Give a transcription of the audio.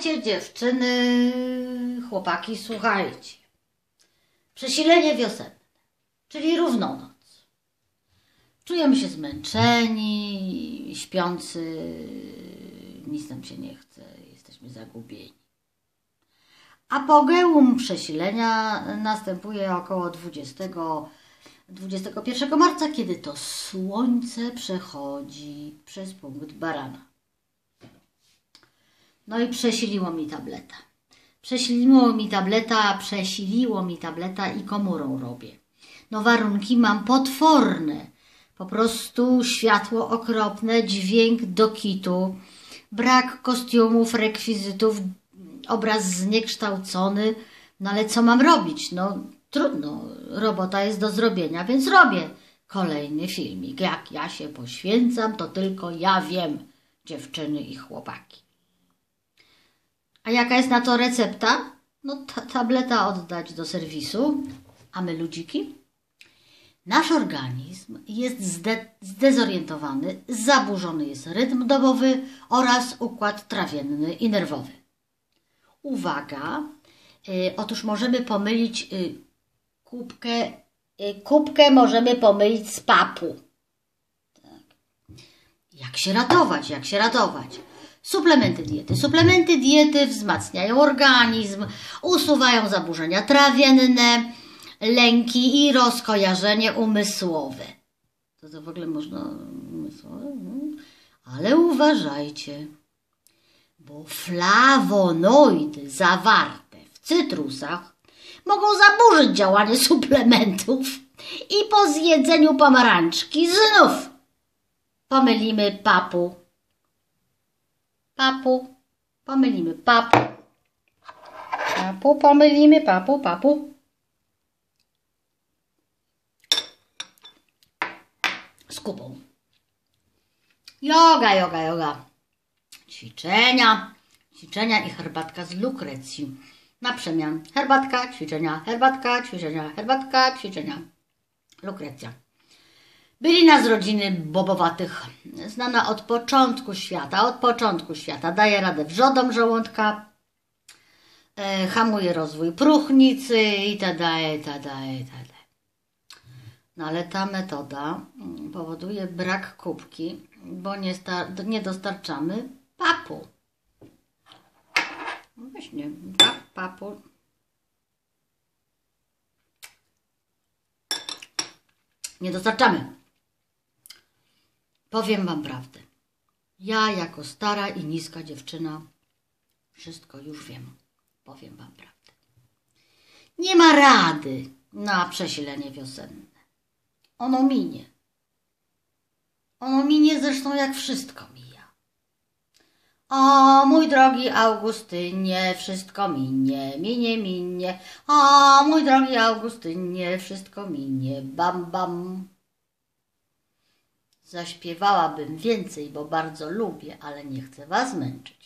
Słuchajcie, dziewczyny, chłopaki, słuchajcie. Przesilenie wiosenne, czyli równonoc. Czujemy się zmęczeni, śpiący, nic nam się nie chce, jesteśmy zagubieni. Apogeum przesilenia następuje około 20, 21 marca, kiedy to słońce przechodzi przez punkt barana. No i przesiliło mi tableta. Przesiliło mi tableta, przesiliło mi tableta i komórą robię. No warunki mam potworne. Po prostu światło okropne, dźwięk do kitu, brak kostiumów, rekwizytów, obraz zniekształcony. No ale co mam robić? No trudno, robota jest do zrobienia, więc robię kolejny filmik. Jak ja się poświęcam, to tylko ja wiem, dziewczyny i chłopaki. A jaka jest na to recepta? No ta tableta oddać do serwisu, a my ludziki? Nasz organizm jest zde zdezorientowany, zaburzony jest rytm dobowy oraz układ trawienny i nerwowy. Uwaga, y, otóż możemy pomylić y, kubkę, y, kubkę możemy pomylić z papu. Tak. Jak się ratować, jak się ratować? Suplementy diety. Suplementy diety wzmacniają organizm, usuwają zaburzenia trawienne, lęki i rozkojarzenie umysłowe. To to w ogóle można umysłowe? Mhm. Ale uważajcie, bo flawonoidy zawarte w cytrusach mogą zaburzyć działanie suplementów i po zjedzeniu pomarańczki znów pomylimy papu papu, pomylimy papu, papu, pomylimy papu, papu. Z kupą. Yoga, yoga, yoga. Ćwiczenia, ćwiczenia i herbatka z lukrecji. Na przemian herbatka, ćwiczenia, herbatka, ćwiczenia, herbatka, ćwiczenia. Lukrecja. Byli z rodziny bobowatych, znana od początku świata, od początku świata. Daje radę wrzodom żołądka, e, hamuje rozwój próchnicy i tada, i tada, i tada. No ale ta metoda mm, powoduje brak kubki, bo nie, nie dostarczamy papu. No właśnie, papu. Nie dostarczamy. Powiem wam prawdę. Ja jako stara i niska dziewczyna wszystko już wiem. Powiem wam prawdę. Nie ma rady na przesilenie wiosenne. Ono minie. Ono minie zresztą jak wszystko mija. O, mój drogi Augustynie, wszystko minie, minie, minie. O, mój drogi Augustynie, wszystko minie, bam, bam. Zaśpiewałabym więcej, bo bardzo lubię, ale nie chcę Was męczyć.